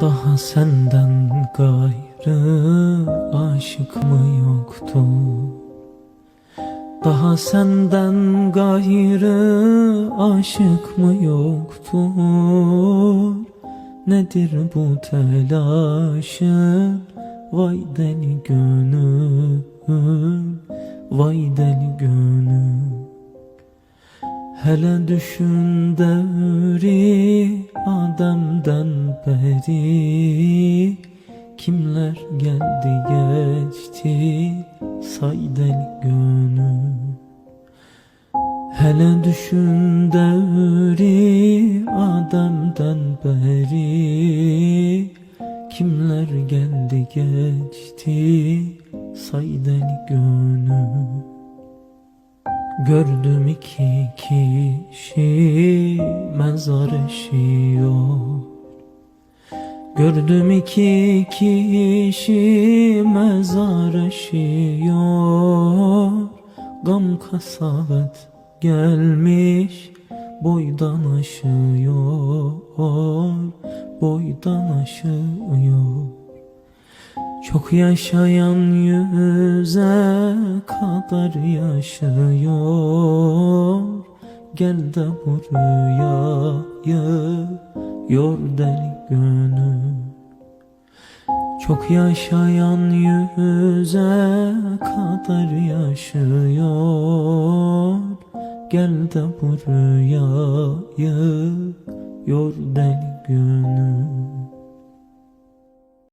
Daha senden gayrı aşık mı yoktu? Daha senden gayrı aşık mı yoktur? Nedir bu telaşın? Vay deli gönül, vay deli gönül. Hele düşün devri Adem'den beri. Kimler geldi geçti say deli gönül Hele düşün devri Adem'den beri. Kimler geldi geçti say deli gönül Gördüm iki kişi mezar eşiyor. Gördüm iki kişi mezar eşiyor. Gam kasavet gelmiş boydan aşıyor Boydan aşıyor. Çok yaşayan yüze kadar yaşıyor. Gel de bu rüyayı yor deli gönül. Çok yaşayan yüze kadar yaşıyor. Gel de bu rüyayı yor deli gönül